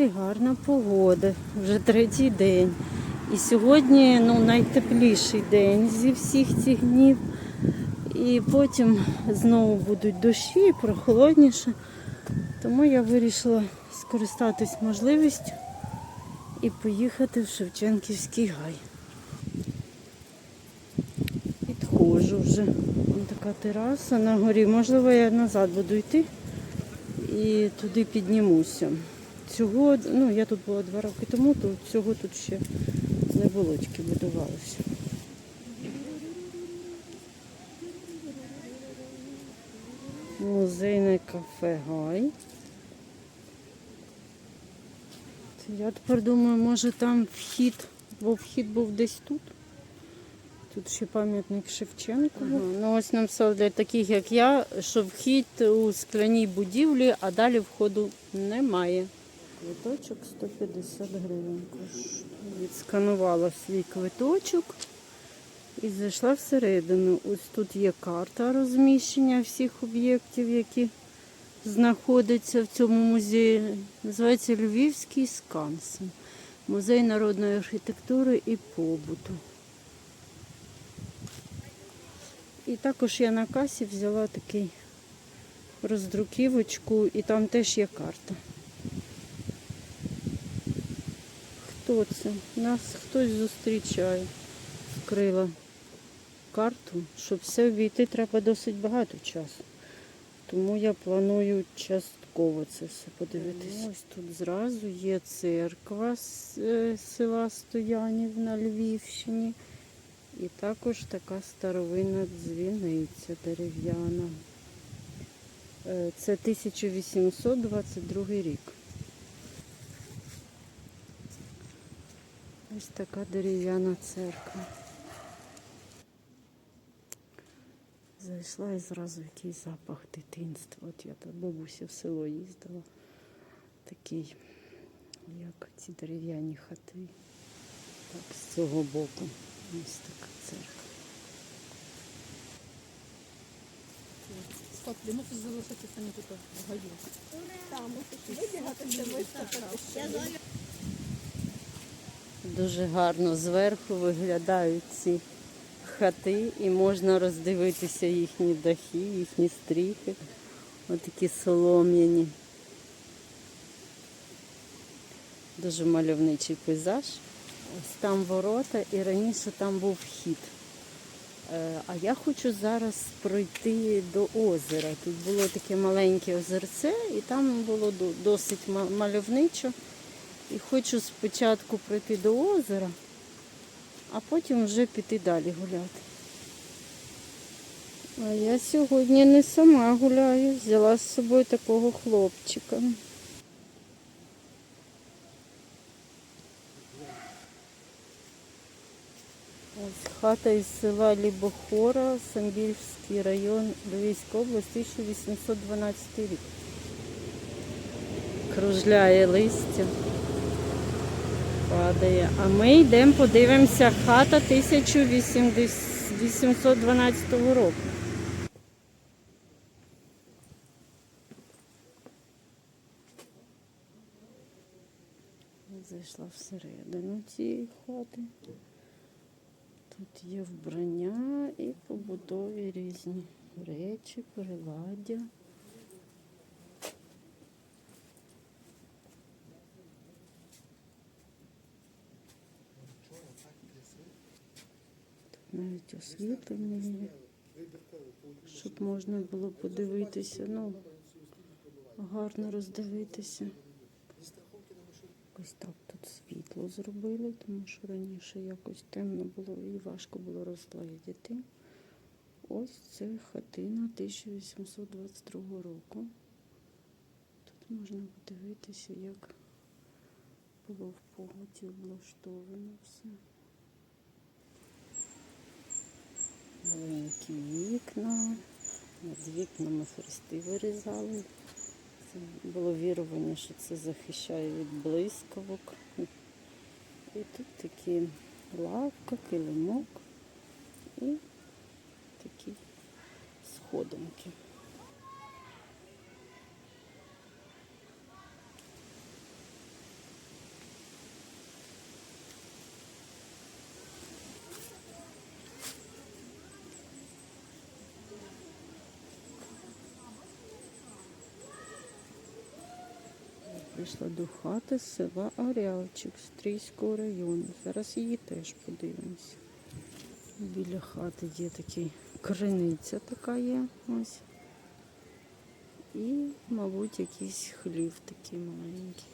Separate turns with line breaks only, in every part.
Харкові гарна погода, вже третій день. І сьогодні ну, найтепліший день зі всіх цих днів. І потім знову будуть дощі, і прохолодніше. Тому я вирішила скористатись можливістю і поїхати в Шевченківський гай. Підходжу вже. Вон така тераса на горі. Можливо, я назад буду йти і туди піднімуся. Цього, ну я тут була два роки тому, то цього тут ще не було, тільки будувалося. Музейне кафе Гай. Я тепер думаю, може там вхід, бо вхід був десь тут. Тут ще пам'ятник Шевченку. Ага. Ну ось нам сказали для таких, як я, що вхід у скляній будівлі, а далі входу немає. Квиточок 150 гривень. Відсканувала свій квиточок і зайшла всередину. Ось тут є карта розміщення всіх об'єктів, які знаходяться в цьому музеї. Називається Львівський скансен. Музей народної архітектури і побуту. І також я на касі взяла такий роздруківочку, і там теж є карта. Хто? Нас хтось зустрічає. Вкрила карту. Щоб все обійти, треба досить багато часу. Тому я планую частково це все подивитися. Ось тут зразу є церква з е, села Стоянів на Львівщині. І також така старовинна дзвіниця дерев'яна. Е, Це 1822 рік. Ось така дерев'яна церква. Зайшла і зразу якийсь запах дитинства. От я до бабусі в село їздила. Такий, як ці дерев'яні хати. Так, з цього боку. Ось така церква.
Стоп, ти мусиш залишитися не тут в гаю.
Там вибігати, це виставити.
Дуже гарно зверху виглядають ці хати і можна роздивитися їхні дахи, їхні стріхи. Отакі солом'яні. Дуже мальовничий пейзаж. Ось там ворота і раніше там був вхід. Е, А я хочу зараз пройти до озера. Тут було таке маленьке озерце, і там було досить мальовничо. І хочу спочатку пройти до озера, а потім вже піти далі гуляти. А я сьогодні не сама гуляю, взяла з собою такого хлопчика. Ось хата із села Лібохора, Самбільський район, Львівська область, 1812 рік. Кружляє листя, падає. А ми йдемо подивимося хата 1812 року. Зайшла всередину цієї хати. Тут є вбрання і побутові різні речі, приладдя. Навіть освітлення щоб можна було подивитися, ну, гарно роздивитися. Ось так тут світло зробили, тому що раніше якось темно було і важко було розгледіти. Ось це хатина 1822 року. Тут можна подивитися, як було в погоді облаштовано все. Маленькі вікна, Вікна вікнами хрести вирізали. Це було вірування, що це захищає від блискавок. І тут такі лавка, килимок і такі сходинки. Прийшла до хати з села Оряльчик Стрийського району. Зараз її теж подивимося. Біля хати є такий криниця така є. Ось. І, мабуть, якийсь хлів такий маленький.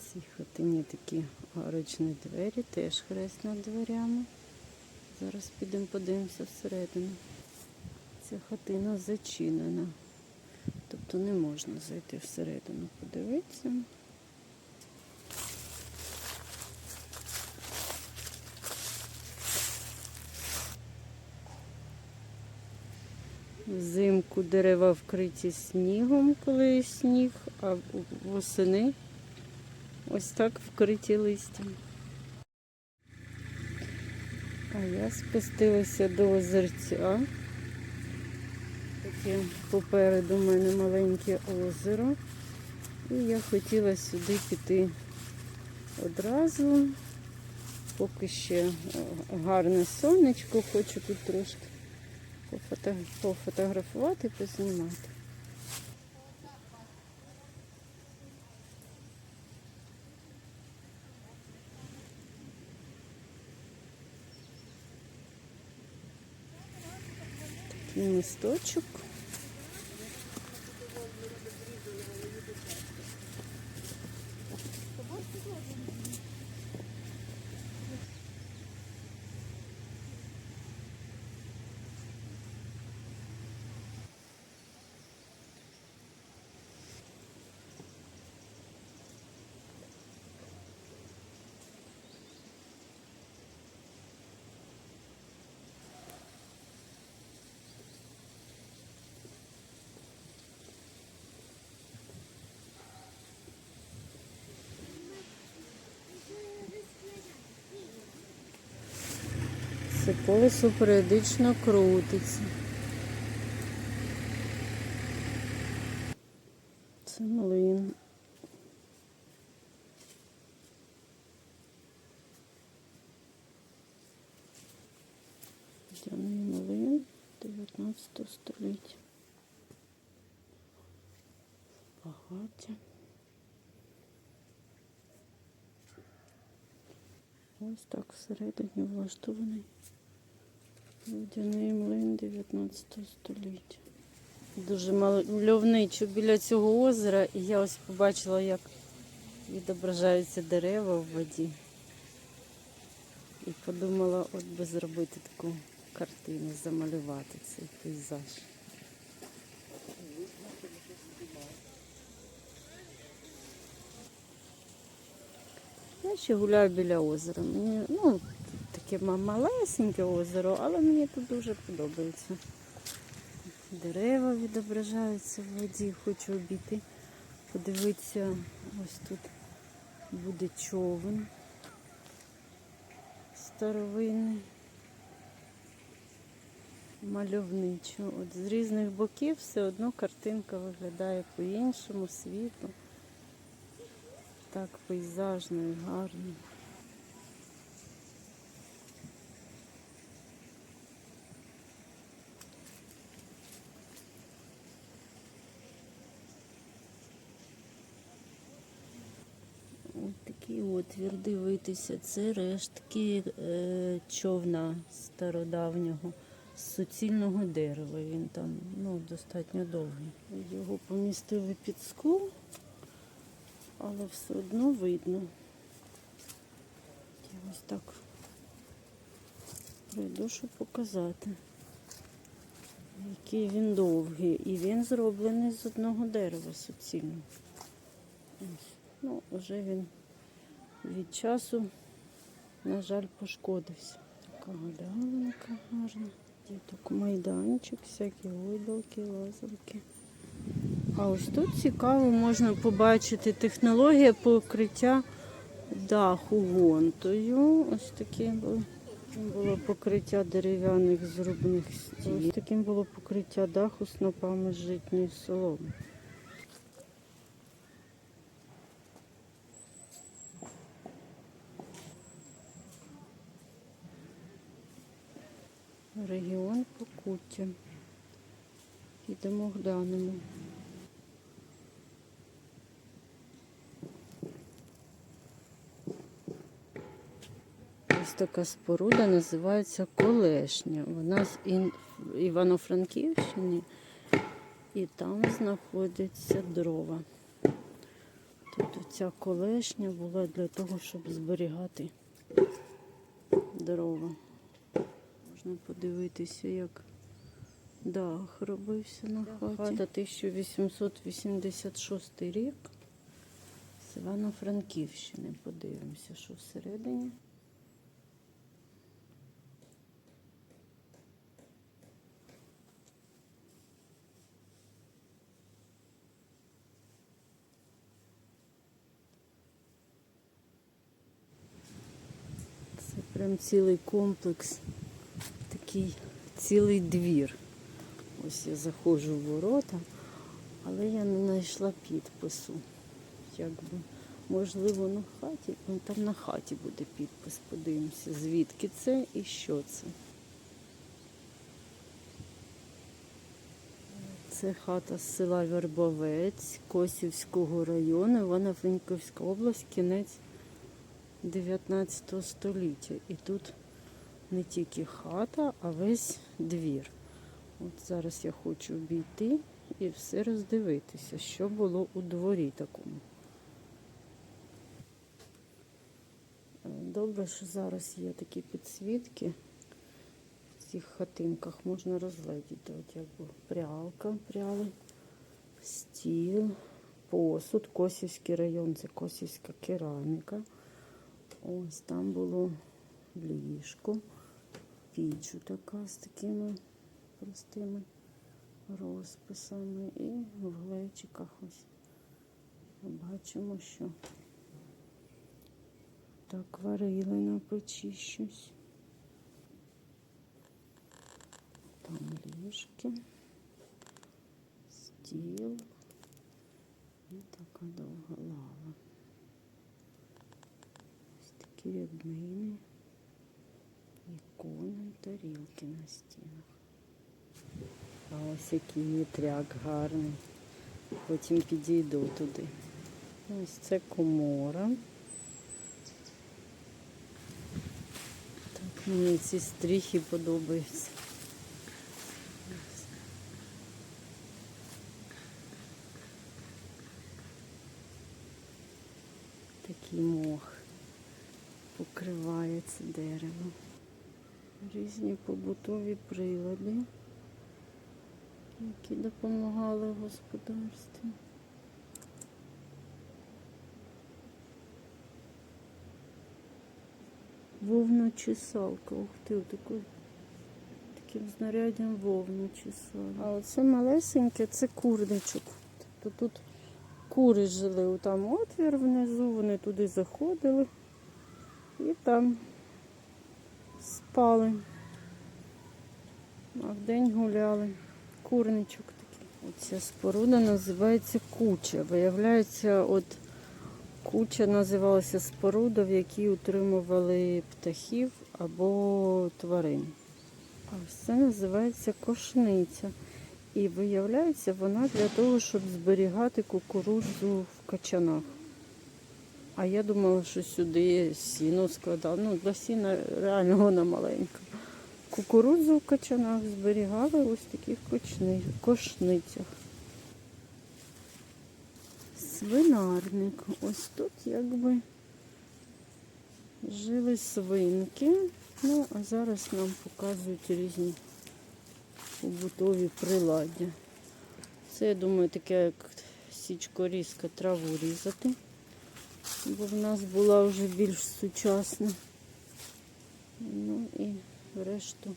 В цій хатині такі арочні двері, теж хрест над дверями. Зараз підемо подивимося всередину. Ця хатина зачинена. Тобто не можна зайти всередину подивитися. Взимку дерева вкриті снігом, коли є сніг, а восени ось так вкриті листям. А я спустилася до озерця. Таке попереду в мене маленьке озеро. І я хотіла сюди піти одразу. Поки ще е, гарне сонечко, хочу тут трошки пофотографувати, познімати. Місточок. Це колесо періодично крутиться. Це млин. Водяний млин 19 століття. Багаття. Ось так всередині влаштований водяний млин 19 століття. Дуже мальовничо біля цього озера, і я ось побачила, як відображаються дерева в воді. І подумала, от би зробити таку картину, замалювати цей пейзаж. Я ще гуляю біля озера. Мені, ну, таке малесеньке озеро, але мені тут дуже подобається. Дерева відображаються в воді, хочу обійти. Подивитися, ось тут буде човен старовинний. Мальовничо. От з різних боків все одно картинка виглядає по-іншому, світло. Так пейзажно і гарно. Ось такий отвір, дивитися. Це рештки е, човна стародавнього з суцільного дерева. Він там ну, достатньо довгий. Його помістили під скло, але все одно видно. Я ось так пройду, щоб показати, який він довгий. І він зроблений з одного дерева суцільного. Ну, вже він від часу, на жаль, пошкодився. Така галявинка гарна. Так майданчик, всякі гойдалки, лазалки. А ось тут цікаво, можна побачити технологія покриття даху гонтою. Ось таке було, було покриття дерев'яних зрубних стін. Таким було покриття даху снопами житньої соломи. Регіон Покуття. Ідемо глянемо. Ось така споруда називається Колешня. Вона з Ін- Івано-Франківщини і там знаходяться дрова. Тобто ця колешня була для того, щоб зберігати дрова. Можна подивитися, як дах робився на хаті. Хата 1886 рік. З Івано-Франківщини. Подивимося, що всередині. Це прям цілий комплекс, такий цілий двір. Ось я заходжу в ворота, але я не знайшла підпису. Якби, можливо, на хаті, ну там на хаті буде підпис, подивимося, звідки це і що це. Це хата з села Вербовець Косівського району, Івано-Франківська область, кінець 19 століття. І тут не тільки хата, а весь двір. От зараз я хочу обійти і все роздивитися, що було у дворі такому. Е, Добре, що зараз є такі підсвітки. В цих хатинках можна розгледіти. От якби прялка пряли, стіл, посуд, Косівський район, це Косівська кераміка. Ось там було ліжко, піч така з такими простими розписами. І в глечиках ось бачимо, що так варили на печі щось. Там ліжки, стіл і така довга лава. Ось такі ряднини, ікони, тарілки на стінах. А ось який вітряк гарний. Потім підійду туди. Ось це комора. Так, мені ці стріхи подобаються. Такий мох покриває це дерево. Різні побутові прилади, які допомагали господарстві. Вовна чесалка. Ух ти, отакий, таким знаряддям вовну чесали. А оце малесеньке, це курничок. Тобто тут кури жили, там отвір внизу, вони туди заходили і там спали. А вдень гуляли. Курничок такий. Оця споруда називається куча. Виявляється, от куча називалася споруда, в якій утримували птахів або тварин. А це називається кошниця. І виявляється, вона для того, щоб зберігати кукурудзу в качанах. А я думала, що сюди сіно складали. Ну, для сіна реально вона маленька. Кукурудзу в качанах зберігали ось таких кошницях. Свинарник. Ось тут якби жили свинки. Ну, а зараз нам показують різні побутові приладдя. Це, я думаю, таке як січкорізка траву різати, бо в нас була вже більш сучасна. Ну і решту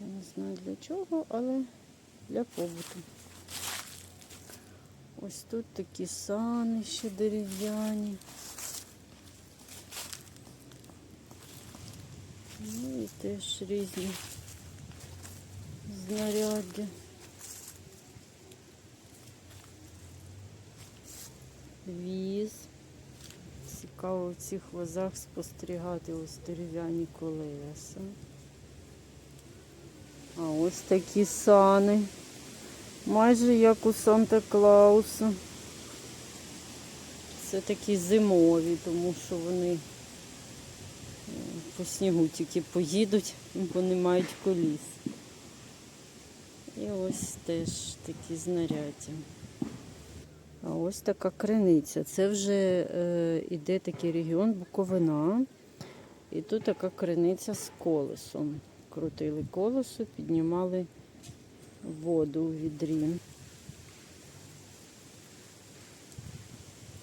я не знаю для чого, але для побуту. Ось тут такі сани ще дерев'яні. Ну і теж різні знаряддя. Віз. Цікаво в цих возах спостерігати ось дерев'яні колеса. А ось такі сани Майже як у Санта-Клауса. Це такі зимові, тому що вони е, по снігу тільки поїдуть, бо не мають коліс. І ось теж такі знаряддя. А ось така криниця. Це вже е, іде такий регіон Буковина. І тут така криниця з колесом. Крутили колесо, піднімали воду у відрі.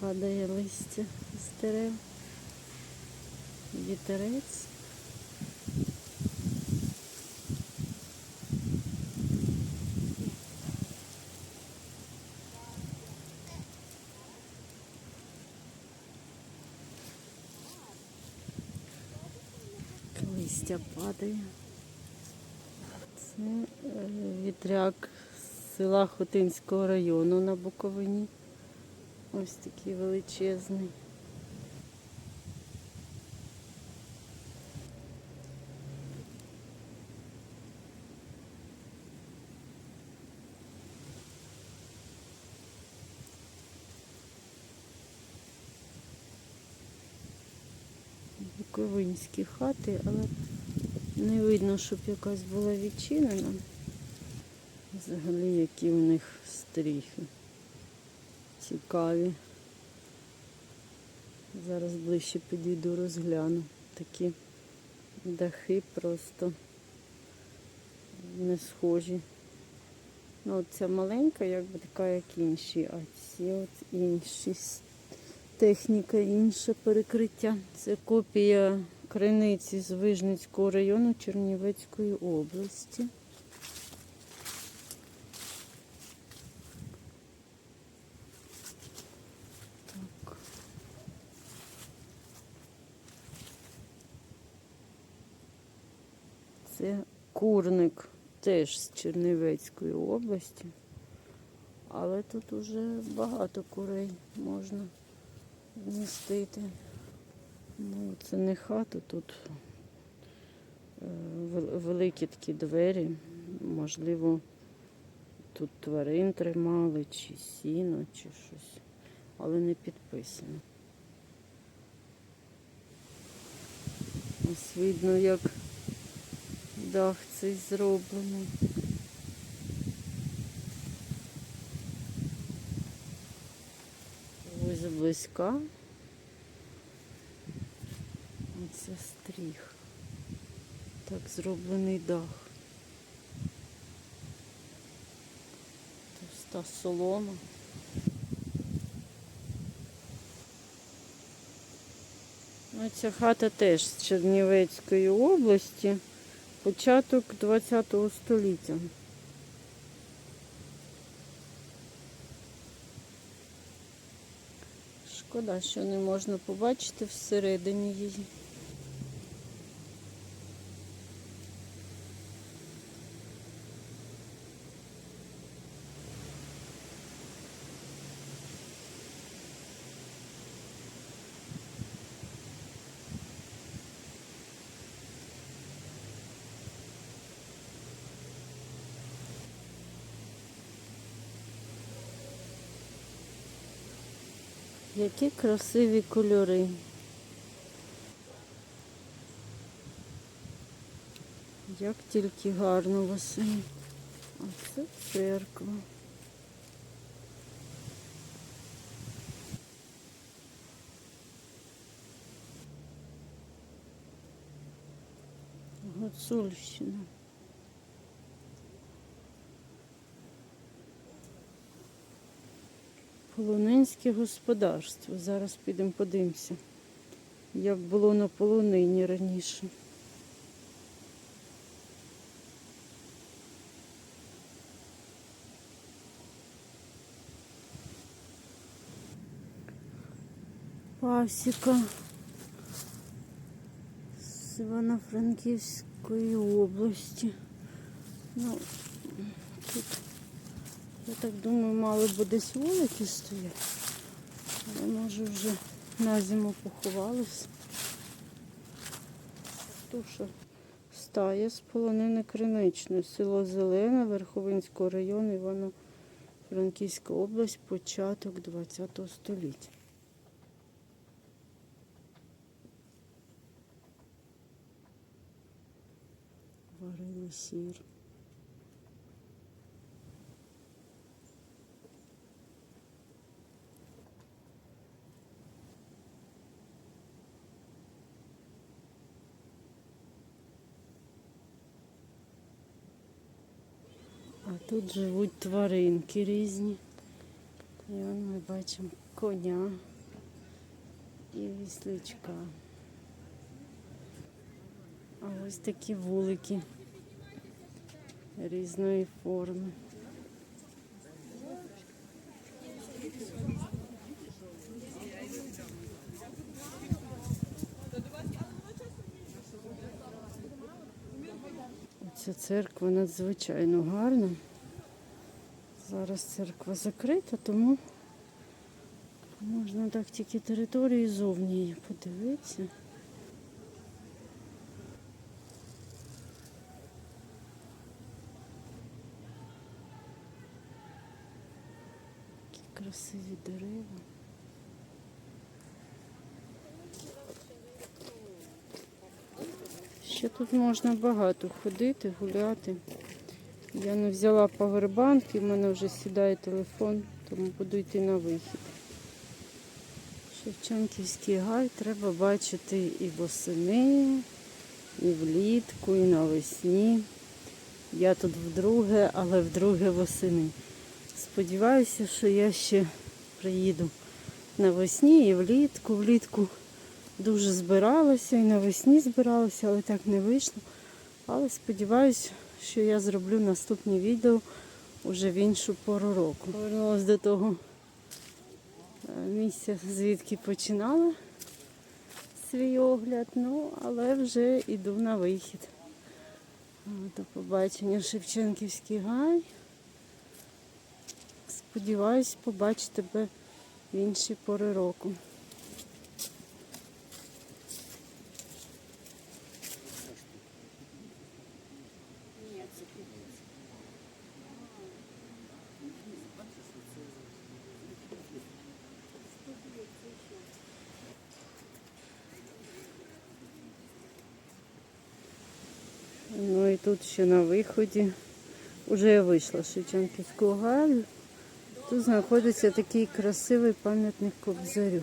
Падає листя з дерев. Вітерець. Листя падає. Це е, вітряк з села Хотинського району на Буковині. Ось такий величезний. Буковинські хати, але не видно, щоб якась була відчинена. Взагалі, які у них стріхи. Цікаві. Зараз ближче підійду, розгляну. Такі дахи просто не схожі. Ну, от ця маленька, якби така, як інші, а ці от інші. Техніка інша перекриття. Це копія криниці з Вижницького району Чернівецької області. Це курник теж з Чернівецької області. Але тут уже багато курей можна вмістити. Ну, це не хата, тут е, великі такі двері. Можливо, тут тварин тримали, чи сіно, чи щось, але не підписано. Ось видно, як дах цей зроблений. Ось близька. Оце стріх. Так зроблений дах. Товста солома. Ну, Ця хата теж з Чернівецької області, початок ХХ століття. Шкода, що не можна побачити всередині її. Які красиві кольори. Як тільки гарно восени. А це церква. Гуцульщина. Полонинське господарство. Зараз підемо подивимося, як було на полонині раніше. Пасіка з Івано-Франківської області. Ну, тут я так думаю, мали б десь вулики стоять. Але може вже на зиму поховалися. Туша стає з полонини Криничної, село Зелене, Верховинського району, Івано Франківська область, початок ХХ століття. Варили сір. А тут живуть тваринки різні. І вон ми бачимо коня і віслючка. А ось такі вулики різної форми. Ця церква надзвичайно гарна. Зараз церква закрита, тому можна так тільки території зовні подивитися. Які красиві дерева. Ще тут можна багато ходити, гуляти. Я не взяла павербанк, і в мене вже сідає телефон, тому буду йти на вихід. Шевченківський гай треба бачити і восени, і влітку, і навесні. Я тут вдруге, але вдруге восени. Сподіваюся, що я ще приїду навесні і влітку. Влітку дуже збиралася і навесні збиралася, але так не вийшло. Але сподіваюся, що я зроблю наступне відео вже в іншу пору року. Повернулася до того е, місця, звідки починала свій огляд, ну, але вже йду на вихід. Е, До побачення Шевченківський гай. Сподіваюсь, побачити тебе в інші пори року. Ще на виході. Уже я вийшла з Шевченківського гаю. Тут знаходиться такий красивий пам'ятник Кобзарю.